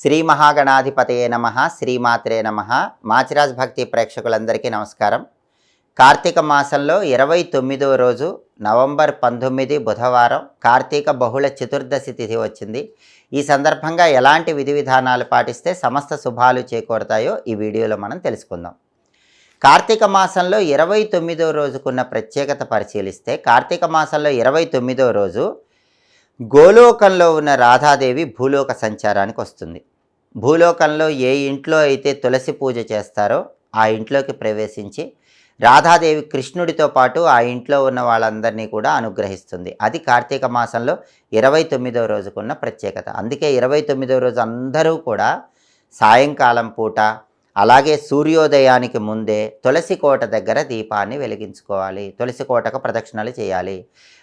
శ్రీ మహాగణాధిపతయే నమ శ్రీమాత్రే నమ. మాచిరాజ్ భక్తి ప్రేక్షకులందరికీ నమస్కారం. కార్తీక మాసంలో ఇరవై తొమ్మిదో రోజు నవంబర్ పంతొమ్మిది బుధవారం కార్తీక బహుళ చతుర్దశి తిథి వచ్చింది. ఈ సందర్భంగా ఎలాంటి విధి విధానాలు పాటిస్తే సమస్త శుభాలు చేకూరతాయో ఈ వీడియోలో మనం తెలుసుకుందాం. కార్తీక మాసంలో ఇరవై తొమ్మిదవ రోజుకున్న ప్రత్యేకత పరిశీలిస్తే కార్తీక మాసంలో ఇరవై తొమ్మిదో రోజు గోలోకంలో ఉన్న రాధాదేవి భూలోక సంచారానికి వస్తుంది. భూలోకంలో ఏ ఇంట్లో అయితే తులసి పూజ చేస్తారో ఆ ఇంట్లోకి ప్రవేశించి రాధాదేవి కృష్ణుడితో పాటు ఆ ఇంట్లో ఉన్న వాళ్ళందరినీ కూడా అనుగ్రహిస్తుంది. అది కార్తీక మాసంలో ఇరవై తొమ్మిదవ రోజుకున్న ప్రత్యేకత. అందుకే ఇరవై తొమ్మిదవ రోజు అందరూ కూడా సాయంకాలం పూట అలాగే సూర్యోదయానికి ముందే తులసి కోట దగ్గర దీపాన్ని వెలిగించుకోవాలి. తులసి కోటకు ప్రదక్షిణలు చేయాలి.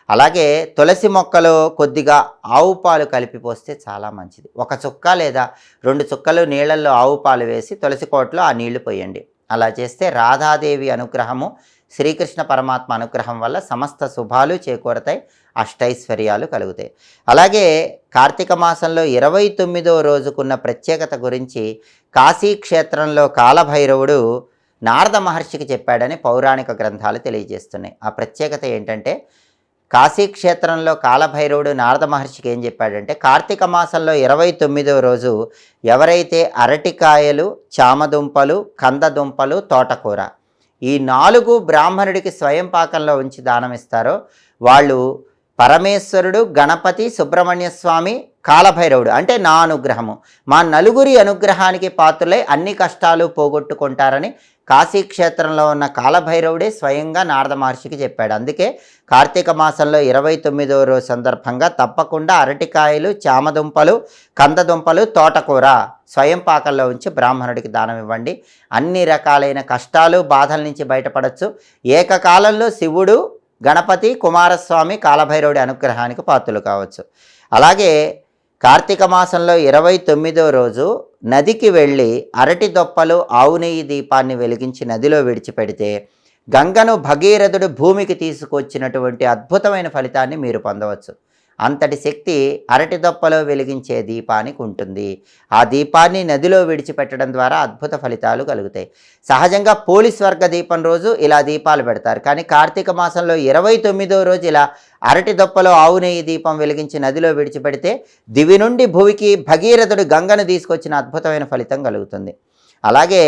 అలాగే తులసి మొక్కలు కొద్దిగా ఆవు పాలు కలిపి పోస్తే చాలా మంచిది. ఒక చుక్క లేదా రెండు చుక్కలు నీళ్ళల్లో ఆవు పాలు వేసి తులసి కోటలో ఆ నీళ్ళు పోయండి. అలా చేస్తే రాధాదేవి అనుగ్రహము శ్రీకృష్ణ పరమాత్మ అనుగ్రహం వల్ల సమస్త శుభాలు చేకూరతాయి అష్టైశ్వర్యాలు కలుగుతాయి. అలాగే కార్తీక మాసంలో ఇరవై తొమ్మిదో రోజుకున్న ప్రత్యేకత గురించి కాశీ క్షేత్రంలో కాలభైరవుడు నారద మహర్షికి చెప్పాడని పౌరాణిక గ్రంథాలు తెలియజేస్తున్నాయి. ఆ ప్రత్యేకత ఏంటంటే కాశీ క్షేత్రంలో కాలభైరవుడు నారద మహర్షికి ఏం చెప్పాడంటే కార్తీక మాసంలో ఇరవై తొమ్మిదవ రోజు ఎవరైతే అరటికాయలు చామదుంపలు కందదుంపలు తోటకూర ఈ నాలుగు బ్రాహ్మణుడికి స్వయం పాకంలో ఉంచి దానం ఇస్తారో వాళ్ళు పరమేశ్వరుడు గణపతి సుబ్రహ్మణ్య స్వామి కాలభైరవుడు. అంటే నా అనుగ్రహము. మా నలుగురి అనుగ్రహానికి పాత్రులై అన్ని కష్టాలు పోగొట్టుకుంటారని కాశీక్షేత్రంలో ఉన్న కాలభైరవుడే స్వయంగా నారద మహర్షికి చెప్పాడు. అందుకే కార్తీక మాసంలో ఇరవై తొమ్మిదవ రోజు సందర్భంగా తప్పకుండా అరటికాయలు చామదుంపలు కందదుంపలు తోటకూర స్వయం పాకంలో ఉంచి బ్రాహ్మణుడికి దానం ఇవ్వండి. అన్ని రకాలైన కష్టాలు బాధల నుంచి బయటపడవచ్చు ఏకకాలంలో శివుడు గణపతి కుమారస్వామి కాలభైరవుడి అనుగ్రహానికి పాత్రలు కావచ్చు. అలాగే కార్తీక మాసంలో ఇరవై తొమ్మిదో రోజు నదికి వెళ్ళి అరటి దొప్పలు ఆవు నెయ్యి దీపాన్ని వెలిగించి నదిలో విడిచిపెడితే గంగను భగీరథుడు భూమికి తీసుకొచ్చినటువంటి అద్భుతమైన ఫలితాన్ని మీరు పొందవచ్చు. అంతటి శక్తి అరటి దొప్పలో వెలిగించే దీపానికి ఉంటుంది. ఆ దీపాన్ని నదిలో విడిచిపెట్టడం ద్వారా అద్భుత ఫలితాలు కలుగుతాయి. సహజంగా పోలీస్ వర్గ దీపం రోజు ఇలా దీపాలు పెడతారు. కానీ కార్తీక మాసంలో ఇరవై తొమ్మిదో రోజు ఇలా అరటి దొప్పలో ఆవు నెయ్యి దీపం వెలిగించి నదిలో విడిచిపెడితే దివి నుండి భూమికి భగీరథుడు గంగను తీసుకొచ్చిన అద్భుతమైన ఫలితం కలుగుతుంది. అలాగే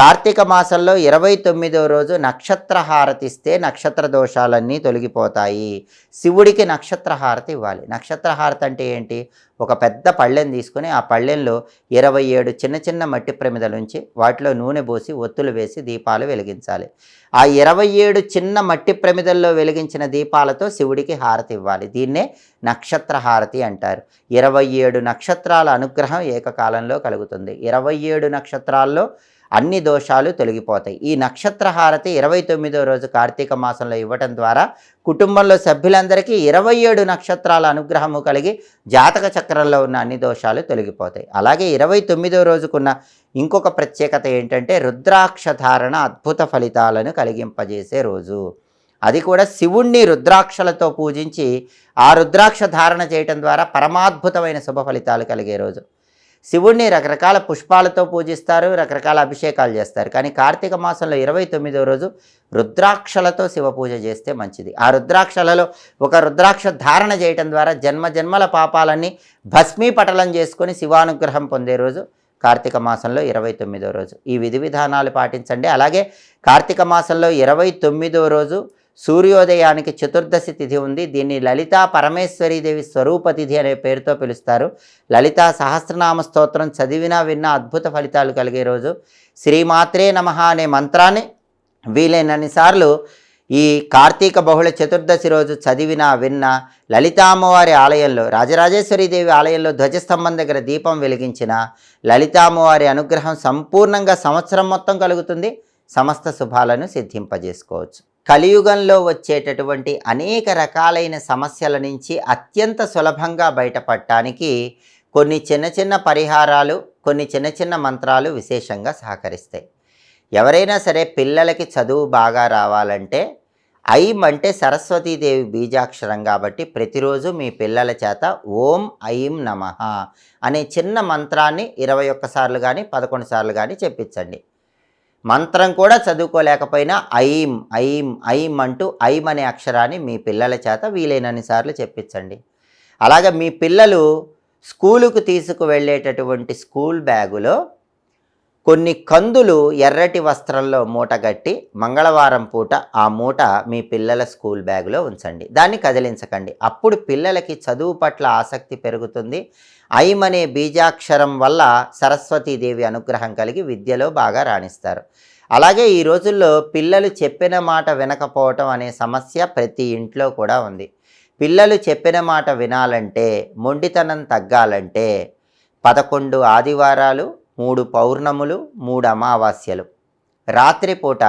కార్తీక మాసంలో ఇరవై తొమ్మిదో రోజు నక్షత్ర హారతి ఇస్తే నక్షత్ర దోషాలన్నీ తొలగిపోతాయి. శివుడికి నక్షత్ర హారతి ఇవ్వాలి. నక్షత్ర హారతి అంటే ఏంటి? ఒక పెద్ద పళ్ళెం తీసుకుని ఆ పళ్ళెంలో ఇరవై ఏడు చిన్న చిన్న మట్టి ప్రమిదలుంచి వాటిలో నూనె పోసి ఒత్తులు వేసి దీపాలు వెలిగించాలి. ఆ ఇరవై ఏడు చిన్న మట్టి ప్రమిదల్లో వెలిగించిన దీపాలతో శివుడికి హారతి ఇవ్వాలి. దీన్నే నక్షత్ర హారతి అంటారు. ఇరవై ఏడు నక్షత్రాల అనుగ్రహం ఏకకాలంలో కలుగుతుంది. ఇరవై ఏడు నక్షత్రాల్లో అన్ని దోషాలు తొలగిపోతాయి. ఈ నక్షత్ర హారతి ఇరవై తొమ్మిదో రోజు కార్తీక మాసంలో ఇవ్వటం ద్వారా కుటుంబంలో సభ్యులందరికీ ఇరవై ఏడు నక్షత్రాల అనుగ్రహము కలిగి జాతక చక్రంలో ఉన్న అన్ని దోషాలు తొలగిపోతాయి. అలాగే ఇరవై తొమ్మిదో రోజుకున్న ఇంకొక ప్రత్యేకత ఏంటంటే రుద్రాక్ష ధారణ అద్భుత ఫలితాలను కలిగింపజేసే రోజు. అది కూడా శివుణ్ణి రుద్రాక్షలతో పూజించి ఆ రుద్రాక్ష ధారణ చేయటం ద్వారా పరమాద్భుతమైన శుభ ఫలితాలు కలిగే రోజు. శివుణ్ణి రకరకాల పుష్పాలతో పూజిస్తారు రకరకాల అభిషేకాలు చేస్తారు. కానీ కార్తీక మాసంలో ఇరవై తొమ్మిదో రోజు రుద్రాక్షలతో శివ పూజ చేస్తే మంచిది. ఆ రుద్రాక్షలలో ఒక రుద్రాక్ష ధారణ చేయటం ద్వారా జన్మ జన్మల పాపాలన్నీ భస్మీపటలం చేసుకొని శివానుగ్రహం పొందే రోజు కార్తీక మాసంలో ఇరవై తొమ్మిదో రోజు. ఈ విధి విధానాలు పాటించండి. అలాగే కార్తీక మాసంలో ఇరవై తొమ్మిదో రోజు సూర్యోదయానికి చతుర్దశి తిథి ఉంది. దీన్ని లలితా పరమేశ్వరీదేవి స్వరూప తిథి అనే పేరుతో పిలుస్తారు. లలితా సహస్రనామ స్తోత్రం చదివినా విన్నా అద్భుత ఫలితాలు కలిగే రోజు. శ్రీమాత్రే నమ అనే మంత్రాన్ని వీలైనన్నిసార్లు ఈ కార్తీక బహుళ చతుర్దశి రోజు చదివిన విన్న లలితామ్మవారి ఆలయంలో రాజరాజేశ్వరీదేవి ఆలయంలో ధ్వజస్తంభం దగ్గర దీపం వెలిగించిన లలితామ్మవారి అనుగ్రహం సంపూర్ణంగా సంవత్సరం మొత్తం కలుగుతుంది. సమస్త శుభాలను సిద్ధింపజేసుకోవచ్చు. కలియుగంలో వచ్చేటటువంటి అనేక రకాలైన సమస్యల నుంచి అత్యంత సులభంగా బయటపడటానికి కొన్ని చిన్న చిన్న పరిహారాలు కొన్ని చిన్న చిన్న మంత్రాలు విశేషంగా సహకరిస్తాయి. ఎవరైనా సరే పిల్లలకి చదువు బాగా రావాలంటే ఐం అంటే సరస్వతీదేవి బీజాక్షరం కాబట్టి ప్రతిరోజు మీ పిల్లల చేత ఓం ఐం నమ అనే చిన్న మంత్రాన్ని ఇరవై ఒక్కసార్లు కానీ పదకొండు సార్లు కానీ చెప్పించండి. మంత్రం కూడా చదువుకోలేకపోయినా ఐం ఐం ఐం అంటూ ఐం అనే అక్షరాన్ని మీ పిల్లల చేత వీలైనన్ని సార్లు చెప్పించండి. అలాగే మీ పిల్లలు స్కూలుకు తీసుకువెళ్ళేటటువంటి స్కూల్ బ్యాగులో కొన్ని కందులు ఎర్రటి వస్త్రంలో మూటగట్టి మంగళవారం పూట ఆ మూట మీ పిల్లల స్కూల్ బ్యాగులో ఉంచండి. దాన్ని కదిలించకండి. అప్పుడు పిల్లలకి చదువు పట్ల ఆసక్తి పెరుగుతుంది. ఐమనే బీజాక్షరం వల్ల సరస్వతీదేవి అనుగ్రహం కలిగి విద్యలో బాగా రాణిస్తారు. అలాగే ఈ రోజుల్లో పిల్లలు చెప్పిన మాట వినకపోవటం అనే సమస్య ప్రతి ఇంట్లో కూడా ఉంది. పిల్లలు చెప్పిన మాట వినాలంటే మొండితనం తగ్గాలంటే పదకొండు ఆదివారాలు మూడు పౌర్ణములు మూడు అమావాస్యలు. రాత్రిపూట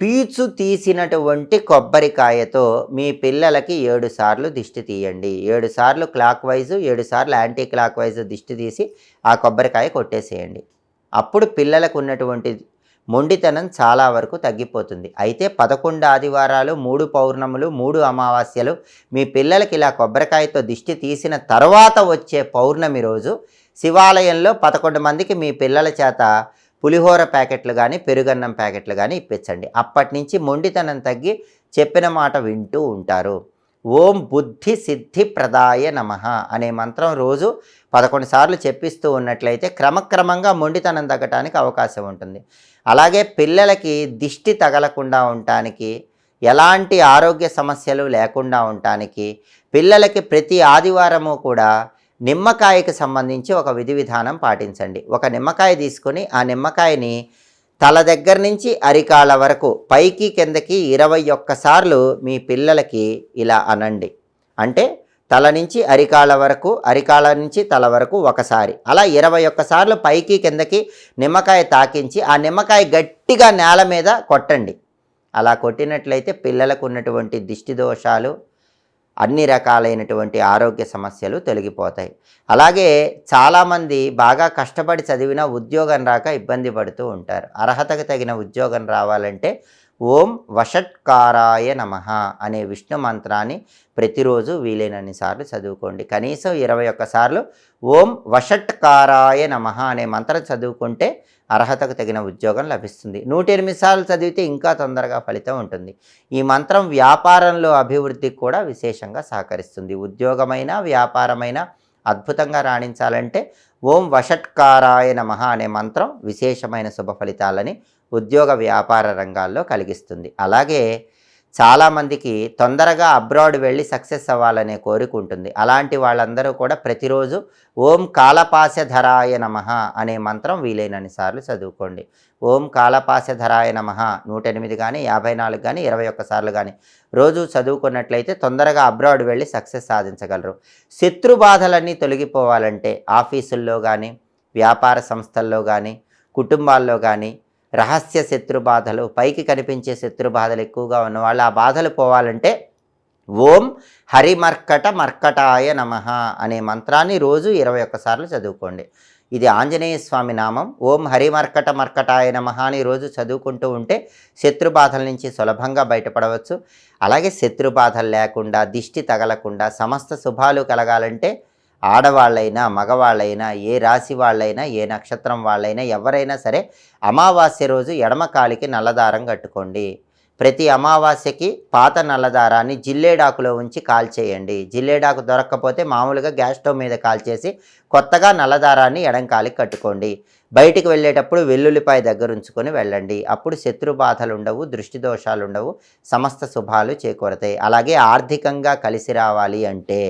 పీచు తీసినటువంటి కొబ్బరికాయతో మీ పిల్లలకి ఏడు సార్లు దిష్టి తీయండి. ఏడు సార్లు క్లాక్ వైజు ఏడు సార్లు యాంటీ క్లాక్ వైజు దిష్టి తీసి ఆ కొబ్బరికాయ కొట్టేసేయండి. అప్పుడు పిల్లలకు ఉన్నటువంటి మొండితనం చాలా వరకు తగ్గిపోతుంది. అయితే పదకొండు ఆదివారాలు మూడు పౌర్ణములు మూడు అమావాస్యలు మీ పిల్లలకి ఇలా కొబ్బరికాయతో దిష్టి తీసిన తర్వాత వచ్చే పౌర్ణమి రోజు శివాలయంలో పదకొండు మందికి మీ పిల్లల చేత పులిహోర ప్యాకెట్లు కానీ పెరుగన్నం ప్యాకెట్లు కానీ ఇప్పించండి. అప్పటి నుంచి మొండితనం తగ్గి చెప్పిన మాట వింటూ ఉంటారు. ఓం బుద్ధి సిద్ధి ప్రదాయ నమ అనే మంత్రం రోజు పదకొండు సార్లు చెప్పిస్తూ ఉన్నట్లయితే క్రమక్రమంగా మొండితనం తగ్గటానికి అవకాశం ఉంటుంది. అలాగే పిల్లలకి దిష్టి తగలకుండా ఉండటానికి ఎలాంటి ఆరోగ్య సమస్యలు లేకుండా ఉండటానికి పిల్లలకి ప్రతి ఆదివారము కూడా నిమ్మకాయకి సంబంధించి ఒక విధి విధానం పాటించండి. ఒక నిమ్మకాయ తీసుకొని ఆ నిమ్మకాయని తల దగ్గర నుంచి అరికాళ్ళ వరకు పైకి కిందకి ఇరవై ఒక్కసార్లు మీ పిల్లలకి ఇలా అనండి. అంటే తల నుంచి అరికాళ్ళ వరకు అరికాళ్ళ నుంచి తల వరకు ఒకసారి. అలా ఇరవై ఒక్కసార్లు పైకి కిందకి నిమ్మకాయ తాకించి ఆ నిమ్మకాయ గట్టిగా నేల మీద కొట్టండి. అలా కొట్టినట్లయితే పిల్లలకు ఉన్నటువంటి దిష్టి దోషాలు అన్ని రకాలైనటువంటి ఆరోగ్య సమస్యలు తొలగిపోతాయి. అలాగే చాలామంది బాగా కష్టపడి చదివిన ఉద్యోగం రాక ఇబ్బంది పడుతూ ఉంటారు. అర్హతకు తగిన ఉద్యోగం రావాలంటే ఓం వషట్కారాయ నమ అనే విష్ణు మంత్రాన్ని ప్రతిరోజు వీలైనన్ని సార్లు చదువుకోండి. కనీసం ఇరవై ఒక్కసార్లు ఓం వషట్కారాయ నమ అనే మంత్రం చదువుకుంటే అర్హతకు తగిన ఉద్యోగం లభిస్తుంది. నూట ఎనిమిది సార్లు చదివితే ఇంకా తొందరగా ఫలితం ఉంటుంది. ఈ మంత్రం వ్యాపారంలో అభివృద్ధికి కూడా విశేషంగా సహకరిస్తుంది. ఉద్యోగమైన వ్యాపారమైన అద్భుతంగా రాణించాలంటే ఓం వషట్కారాయ నమ అనే మంత్రం విశేషమైన శుభ ఫలితాలని ఉద్యోగ వ్యాపార రంగాల్లో కలిగిస్తుంది. అలాగే చాలామందికి తొందరగా అబ్రాడ్ వెళ్ళి సక్సెస్ అవ్వాలనే కోరిక ఉంటుంది. అలాంటి వాళ్ళందరూ కూడా ప్రతిరోజు ఓం కాలపాశధరాయ నమ అనే మంత్రం వీలైనన్ని సార్లు చదువుకోండి. ఓం కాలపాశధరాయ నమ నూట ఎనిమిది కానీ యాభై నాలుగు కానీ ఇరవై ఒక్కసార్లు కానీ రోజు చదువుకున్నట్లయితే తొందరగా అబ్రాడ్ వెళ్ళి సక్సెస్ సాధించగలరు. శత్రు బాధలన్నీ తొలగిపోవాలంటే ఆఫీసుల్లో కానీ వ్యాపార సంస్థల్లో కానీ కుటుంబాల్లో కానీ రహస్య శత్రు బాధలు పైకి కనిపించే శత్రు బాధలు ఎక్కువగా ఉన్నవాళ్ళు ఆ బాధలు పోవాలంటే ఓం హరిమర్కట మర్కటాయ నమ అనే మంత్రాన్ని రోజు ఇరవై ఒక్కసార్లు చదువుకోండి. ఇది ఆంజనేయ స్వామి నామం. ఓం హరిమర్కట మర్కటాయ నమ అని రోజు చదువుకుంటూ ఉంటే శత్రు బాధల నుంచి సులభంగా బయటపడవచ్చు. అలాగే శత్రు బాధలు లేకుండా దిష్టి తగలకుండా సమస్త శుభాలు కలగాలంటే ఆడవాళ్ళైనా మగవాళ్ళైనా ఏ రాశి వాళ్ళైనా ఏ నక్షత్రం వాళ్ళైనా ఎవరైనా సరే అమావాస్య రోజు ఎడమ కాలికి నల్లదారం కట్టుకోండి. ప్రతి అమావాస్యకి పాత నల్లదారాన్ని జిల్లేడాకులో ఉంచి కాల్చేయండి. జిల్లేడాకు దొరక్కపోతే మామూలుగా గ్యాస్ స్టవ్ మీద కాల్చేసి కొత్తగా నల్లదారాన్ని ఎడంకాలికి కట్టుకోండి. బయటికి వెళ్ళేటప్పుడు వెల్లుల్లిపాయ దగ్గర ఉంచుకొని వెళ్ళండి. అప్పుడు శత్రు బాధలు ఉండవు దృష్టి దోషాలు ఉండవు సమస్త శుభాలు చేకూరతాయి. అలాగే ఆర్థికంగా కలిసి రావాలి అంటే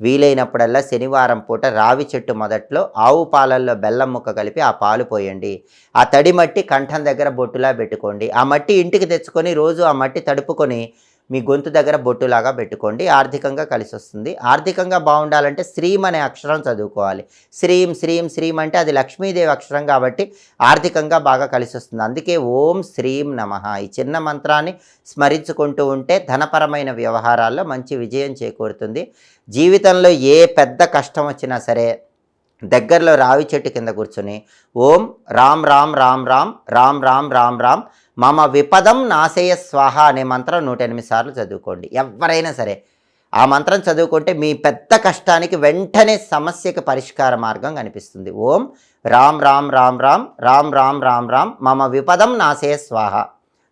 వీలైనప్పుడల్లా శనివారం పూట రావి చెట్టు మొదట్లో ఆవు పాలల్లో బెల్లం ముక్క కలిపి ఆ పాలు పోయండి. ఆ తడి మట్టి కంఠం దగ్గర బొట్టులా పెట్టుకోండి. ఆ మట్టి ఇంటికి తెచ్చుకొని రోజు ఆ మట్టి తడుపుకొని మీ గొంతు దగ్గర బొట్టులాగా పెట్టుకోండి. ఆర్థికంగా కలిసి వస్తుంది ఆర్థికంగా బాగుండాలంటే శ్రీం అనే అక్షరం చదువుకోవాలి. శ్రీం శ్రీం శ్రీం అంటే అది లక్ష్మీదేవి అక్షరం కాబట్టి ఆర్థికంగా బాగా కలిసి వస్తుంది అందుకే ఓం శ్రీం నమ. ఈ చిన్న మంత్రాన్ని స్మరించుకుంటూ ఉంటే ధనపరమైన వ్యవహారాల్లో మంచి విజయం చేకూరుతుంది. జీవితంలో ఏ పెద్ద కష్టం వచ్చినా సరే దగ్గరలో రావి చెట్టు కింద కూర్చొని ఓం రామ్ రామ్ రామ్ రామ్ రామ్ రామ్ రామ్ రామ్ మమ విపదం నాశయ స్వాహ అనే మంత్రం నూట ఎనిమిది సార్లు చదువుకోండి. ఎవరైనా సరే ఆ మంత్రం చదువుకుంటే మీ పెద్ద కష్టానికి వెంటనే సమస్యకి పరిష్కార మార్గం కనిపిస్తుంది. ఓం రామ్ రామ్ రామ్ రామ్ రామ్ రామ్ రామ్ రామ్ మమ విపదం నాశయ స్వాహ.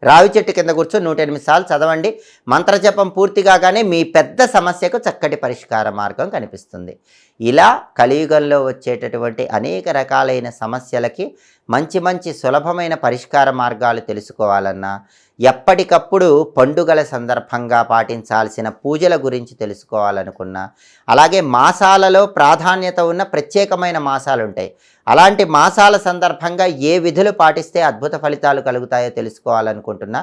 రావి చెట్టు కింద కూర్చొని నూట ఎనిమిది సార్లు చదవండి. మంత్రజపం పూర్తి కాగానే మీ పెద్ద సమస్యకు చక్కటి పరిష్కార మార్గం కనిపిస్తుంది. ఇలా కలియుగంలో వచ్చేటటువంటి అనేక రకాలైన సమస్యలకి మంచి మంచి సులభమైన పరిష్కార మార్గాలు తెలుసుకోవాలన్నా ఎప్పటికప్పుడు పండుగల సందర్భంగా పాటించాల్సిన పూజల గురించి తెలుసుకోవాలనుకున్నా అలాగే మాసాలలో ప్రాధాన్యత ఉన్న ప్రత్యేకమైన మాసాలు ఉంటాయి అలాంటి మాసాల సందర్భంగా ఏ విధులు పాటిస్తే అద్భుత ఫలితాలు కలుగుతాయో తెలుసుకోవాలనుకుంటున్నా